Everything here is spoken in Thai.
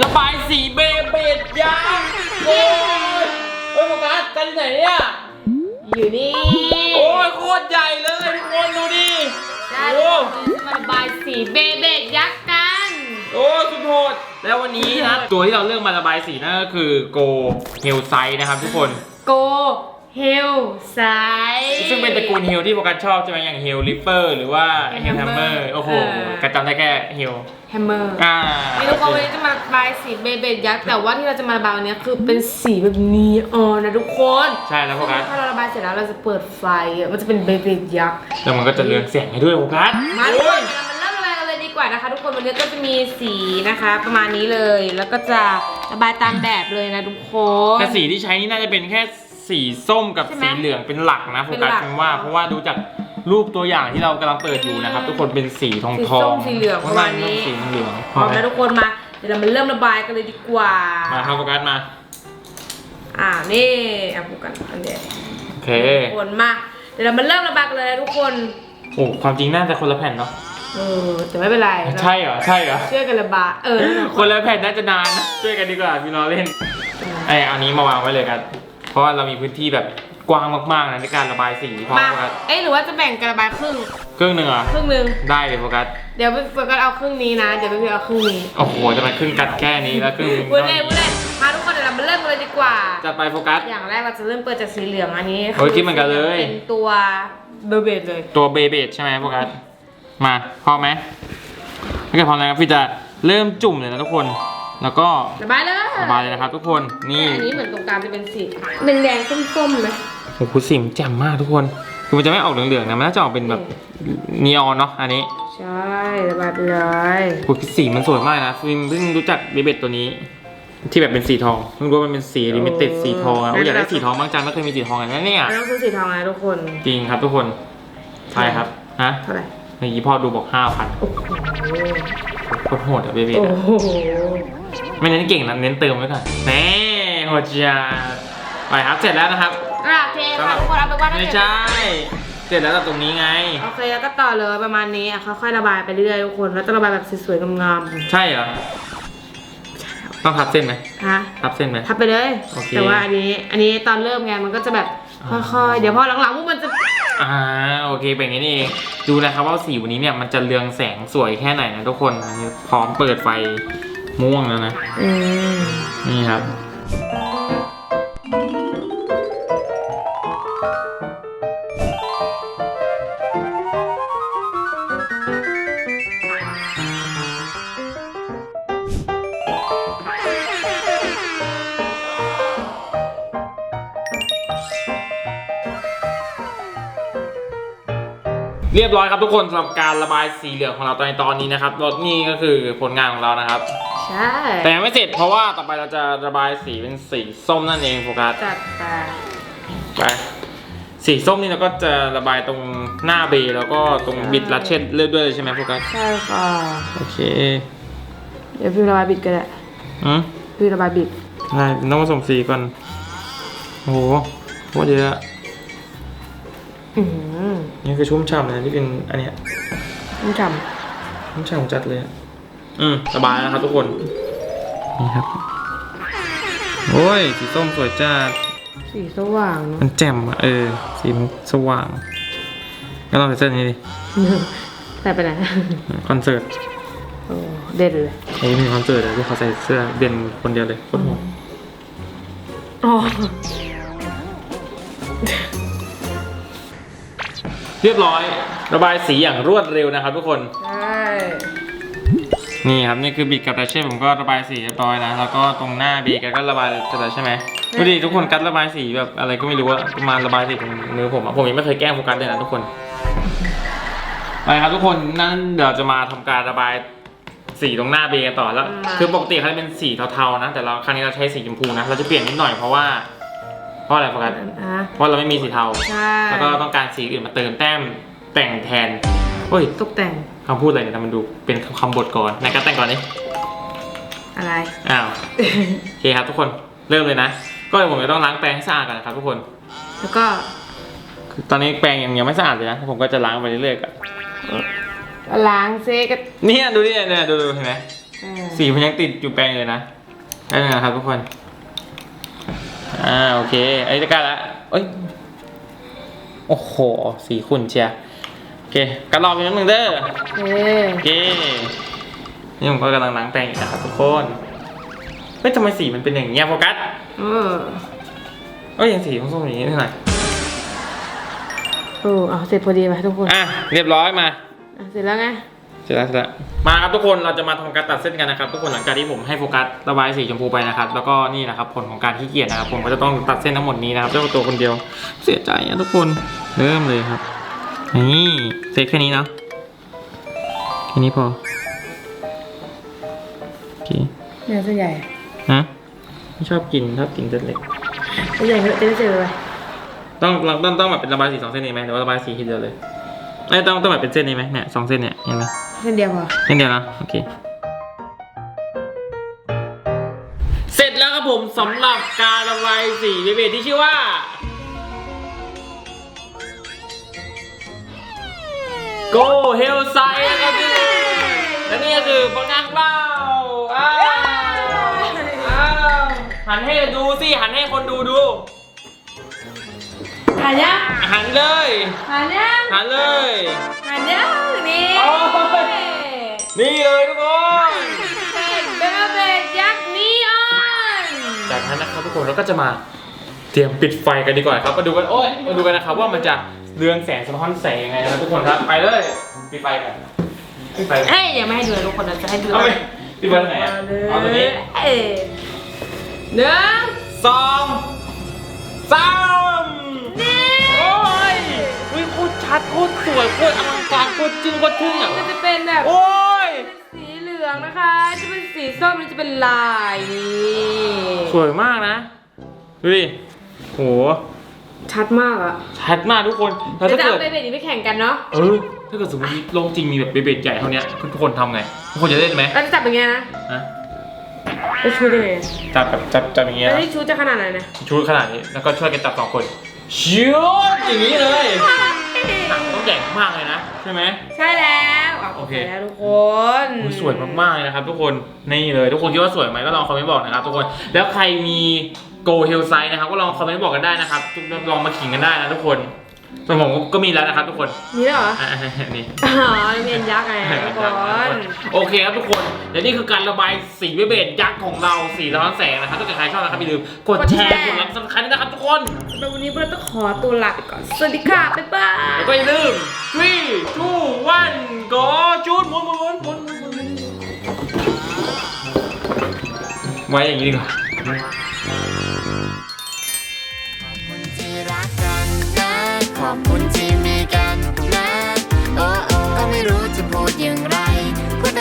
ระบายสีเบเบดยักษ์โอ้ยเฮ้ยโฟกัสกันที่ไหนเนี่ยอยู่นี่โอ้ยโคตรใหญ่เลยทุกคนดูดิได้โอ้จะมาระบายสีเบเบ็ดยักษ์กัน โอ้สุดโหดแล้ววันนี้นะตัวที่เราเลือกมาระบายสีนั่นก็คือโกเฮลไซนะครับทุกคน โก เฮลไซซึ่งเป็นตระกูลเฮลที่โฟกัสชอบใช่ไหมอย่างเฮลลิปเปอร์หรือว่าเฮลแฮมเมอ Hammer ร์โอ้โหเออกระจำได้แค่เฮลแฮมเมอร์อ่านี่ทุกคนวันนี้จะมาระบายสีเบเบ็ดยักษ์แต่ว่าที่เราจะมาระบายวันนี้คือเป็นสีแบบนีออนนะทุกคนใช่แล้วโฟกัสถ้าเราระบายเสร็จแล้วเราจะเปิดไฟอะมันจะเป็นเบเบ็ดยักษ์แล้วมันก็จะเรืองแสงให้ด้วยโฟกัสมาทุกโอ้คยนเรามาเริ่มระบายกันเลยดีกว่านะคะ ทุกคนวันนี้ก็จะมีสีนะคะ ประมาณนี้เลยแล้วก็จะระบายตามแบบเลยนะทุกคนแต่สีที่ใช้นี่น่าจะเป็นแค่ สีส้มกับใช่ไหมสีเหลืองเป็นหลักนะโฟเป็นกัสหลักคิดว่า เพราะว่าดูจากรูปตัวอย่างที่เรากำลังเปิดอยู่นะครับ ทุกคนเป็นสีทองสีทอส้งมสีเหลืองประมาณนี้สีเหลืองพร้อมแล้วทุกคนมา เดี๋ยวเรามาเริ่มระบายกันเลยดีกว่า มาครับโฟกัสมาอ่านี่เอาพูดกันอันเดียวโอเคทุกคนมา เดี๋ยวเรามาเริ่มระบายกันเลยนะทุกคน โอ้ความจริงน่าจะคนละแผ่นเนาะเออแต่ไม่เป็นไรใช่เหรอใช่เหรอช่วยกันระบายเออนั่นแหละคนละแผ่นน่าจะนานนะช่วยกันดีกว่าพี่น้องเล่นไออันนี้มาวางไว้เลยกันเพ ราะว่าเรามีพื้นที่แบบกว้างมากๆนะในการระบายสีพร้อมมา โฟกัสเอ้ยหรือว่าจะแบ่งกันระบายครึ่งครึ่งหนึ่งเหรอครึ่งหนึ่ง ได้เลยโฟกัสเดี๋ยวเฟิร์นก็เอาครึ่งนี้นะ เดี๋ยวพี่เอาครึ่งนี้โอ้โหจะมาครึ่งกัดแค่นี้แล้วครึ่งหนึ่งพูดเล่นพูดเล่นมาทุกคนเดี๋ยวเรามาเริ่มกันเลยดีกว่าจัดไปโฟกัส อย่างแรกเราจะเริ่มเปิดจากสีเหลืองอันนี้โอ้ยคิดเหมือนกันเลย เป็นตัวเบอร์เบดเลย ตัวเบเบดใช่ไหมโฟกัสมาพร้อมไหมถ้าเกิดพร้อมแล้วครับพี่จะเริ่มจุ่มเลยนะทุกคน แล้วก็ระบายเลยระบายเลยนะครับ ทุกคนนี่อันนี้เหมือนตรงกลางจะเป็นสีแดงๆส้มๆนะโอ้โหสีมันแจ่มมากทุกคนคือมันจะไม่ออกเหลืองๆนะมันน่าจะออกเป็นแบบนีออนเนาะอันนี้ ใช่ระบายไปเลยโอ้โหสีมันสวยมากนะฟิล์มเพิ่งรู้จักเบเบดตัวนี้ ที่แบบเป็นสีทองเพิ่งรู้ว่ามันเป็นสีลิมิเต็ดสีทองอะโอ้ยอยากได้สีทองบ้างจังไม่เคยมีสีทองเลยนะเนี่ยเราต้องซื้อสีทองนะทุกคนจริงครับทุกคนใช่ครับฮะเท่าไหร่เมื่อกี้พ่อดูบอกห้าพัน โอ้โหโคตรโหดอะเบเบดโอ้อะโหไม่เน้นเก่งนะเน้นเติมไว้ก่อนแน่โหดจ้าไปครับเสร็จแล้วนะครับอะโอเคค่ะทุกคนเอาไปว่าถ้าไม่เกิดใช่ เสร็จแล้วจากตรงนี้ไง โอเคแล้วก็ต่อเลยประมาณนี้อะค่อยๆระบายไปเรื่อยๆทุกคนแล้วจะระบายแบบสวยๆงามใช่เหรอต้องทับเส้นไหมๆฮะทับเส้นไหม ทับไปเลย โอเคแต่ว่าอันนี้อันนี้ตอนเริ่มไงมันก็จะแบบค่อยๆ เดี๋ยวพอหลังๆพวกมันจะ อ่าโอเคเป็นอย่างนี้นี่เองดูนะครับว่าสีวันนี้เนี่ยมันจะเรืองแสงสวยแค่ไหนนะทุกคนอันนี้พร้อมเปิดไฟม่วงแล้วนะอืมนี่ครับ เรียบร้อยครับทุกคนสำหรับการระบายสีเหลืองของเราในตอนนี้นะครับรถนี่ก็คือผลงานของเรานะครับ ใช่แต่ยังไม่เสร็จเพราะว่าต่อไปเราจะระบายสีเป็นสีส้มนั่นเองโฟกัสจัดไปไปสีส้มนี่เราก็จะระบายตรงหน้าเบย์แล้วก็ตรงบิดรัดเช่นเลือดด้วยใช่ไหมโฟกัสใช่ค่ะโอเค เดี๋ยวพี่ระบายบิดก็ได้อืมพี่ระบายบิดใช่ต้องผสมสีก่อนโอ้โหโคตรเยอะอืม นี่คือชุ่มฉ่ำเลยที่เป็นอันเนี้ยมันฉ่ชุ่มฉ่ำจัดเลยอะอืมระบายนะครับทุกคน นี่ครับ โอ้ย สีส้มสวยจัดำสีสว่างเนอะมันแจ่มอะเออ สีมันสว่างก็ลองใส่เสื้อนี้ดิใส่ไปไหนคอนเสิร์ตโอ้เด็ดเลยโอ้ยมีคอนเสิร์ตเลยที่เขาใส่เสื้อเด่นคนเดียวเลยโคตรโหดอ๋อ เรียบร้อย ระบายสีอย่างรวดเร็วนะครับทุกคน ใช่ นี่ครับนี่คือบิดกับดัชเช่ผมก็ระบายสีเรียบร้อยนะ แล้วก็ตรงหน้าบีกันก็ระบายเสร็จแล้วใช่ไหมดูดิทุกคนกัดระบายสีแบบอะไรก็ไม่รู้ว่ามาระบายสีตรงมือผมอะผมยังไม่เคยแกล้งโฟกัสเลยนะทุกคนไปครับทุกคนนั่นเดี๋ยวจะมาทำการระบายสีตรงหน้าเบกันต่อแล้ว คือปกติเขาจะเป็นสีเทาๆนะ แต่เราครั้งนี้เราใช้สีชมพูนะ เราจะเปลี่ยนนิดหน่อยเพราะว่า เพราะอะไรโฟกัสอะ เพราะเราไม่มีสีเทา ใช่แล้วก็ต้องการสีอื่นมาเติมแต้มแต่งแทนเฮ้ยตกแต่งคำพูดอะไรเนี่ยแต่มันดูเป็นคำบทก่อนในการแต่งก่อนนี่อะไร อ้าวโอเคครับทุกคนเริ่มเลยนะ ก็เดี๋ยวผมจะต้องล้างแปรงให้สะอาดก่อนนะครับทุกคน แล้วก็คือตอนนี้แปรงยังยังไม่สะอาดเลยนะ ผมก็จะล้างไปเรื่อยๆก่อนล้างเซก็เนี่ยดูดิเนี่ยดูดูเห็นไหมเออสีมันยังติดอยู่แปรงเลยนะได้เลยนะครับทุกคน อ่าโอเคไอ้จะกล้าละเอ้ยโอ้โหสีขุ่นเชียร์โอเคกันรอไปนิดนึงเด้อเออโอเคนี่ผมก็กำลังล้างแปรงอยู่นะครับทุกคนเฮ้ยทำไมสีมันเป็นอย่างเงี้ยโฟกัสเออเอ้ยยังสีส้มๆอย่างนี้หน่อยโอ้เอาเสร็จพอดีไหมทุกคนอะเรียบร้อยมา อะเสร็จแล้วไง เสร็จแล้วเสร็จแล้วมาครับทุกคนเราจะมาทำการตัดเส้นกันนะครับทุกคนหลังจากที่ผมให้โฟกัสระบายสีชมพูไปนะครับแล้วก็นี่นะครับผลของการขี้เกียจนะครับ ผมก็จะต้องตัดเส้นทั้งหมดนี้นะครับเจ้าตัวคนเดียวเสียใจนะทุกคนเริ่มเลยครับ นี่เซตแค่นี้เนาะแค่นี้พอโอเคเนี่ยเส้นใหญ่ฮะไม่ชอบกินชอบกินเส้นเล็กเส้นใหญ่เต็มเสร็จเลยต้องต้องต้องต้องแบบเป็นระบายสีสองเส้นนี้ไหมหรือว่าระบายสีทีเดียวเลย ไอ้ยต้องต้องแบบเป็นเส้นนี้ไหมเนี่ยสองเส้นเนี่ยเห็นไหมเส้นเดียวพอเส้นเดียวนะโอเค เสร็จแล้วครับผมสำหรับการระบายสีเบเบที่ชื่อว่า Go Hell Side นะครับพี่และนี่ก็คือผลงานของเราอ้าวอ้าวหันให้ดูสิหันให้คนดูดูหันยังหัน เลยหันยังหันเลยหันยังนี่โอ้ย นี่เลยทุกคนเป็นเบลเบดยักษ์นีออนจากนั้นนะครับทุกคนเราก็จะมาเตรียมปิดไฟกันดีกว่าครับมาดูกันโอ้ยมาดูกันนะครับว่ามันจะเรืองแสงสะท้อนแสงยังไงนะครับทุกคนครับไปเลยปิดไฟกันปิดไฟกันเอ้ยยังไม่ให้ดูเลยทุกคนเราจะให้ดูเอาไปปิดไฟตรงไหนอะเอาตรงนี้เอ้ยหนึ่งสองสาม ดโคตรสวยโคตรอลังการโคตรจึ้งโคตรทึ่งอะมันจะเป็นแบบโอ้ยสีเหลืองนะคะ จะเป็นสีส้มมันจะเป็นลายนี่สวยมากนะ ดูดิโหชัดมากอะชัดมากทุกคนแล้วจะถ้าเอาเกิดเบเบดนี้ไปแข่งกันเนาะเออถ้าเกิดสมมติโลกจริงมีแบบเบเบดใหญ่เท่าเนี้ยทุกคนทำไงทุกคนจะเล่นไหมเราจะจับอย่างเงี้ยนะฮะจะชูได้ไงจับแบบจับจับอย่างเงี้ยแล้วนะนี่ชูจะขนาดไหนนะชุดขนาดนี้แล้วก็ช่วยกันจับสองคนชิวอย่างนี้เลย มากเลยนะ ใช่ไหม ใช่แล้วะโอเค ใช่แล้วทุกคนโอ้ยสวยมากๆเลยนะครับ ทุกคนนี่เลยทุกคนคิดว่าสวยไหมก็ลองคอมเมนต์บอกนะครับทุกคนแล้วใครมีโกเฮลไซนะครับก็ลองคอมเมนต์บอกกันได้นะครับลองมาขิงกันได้นะทุกคน ส่วนผมก็มีแล้วนะครับทุกคนนี่เหรออะนี่ อ๋อเมียนยักษ์ไงทุกคนโอเคครับทุกคนเดี๋ยวนี่คือการระบายสีเบเบดยักษ์ของเราสีสะท้อนแสงนะครับถ้าเกิดใครชอบนะครับอย่าลืมกดแชร์กดไลค์สำคัญนะครับทุกคนแล้ววันนี้พวกเราต้องขอตัวลาไปก่อน สวัสดีค่ะ บ๊ายบายแล้วก็อย่าลืม three two one go จูดหมุนหมุนหมุนหมุนหมุนหมุนไว้อย่างนี้ดีกว่า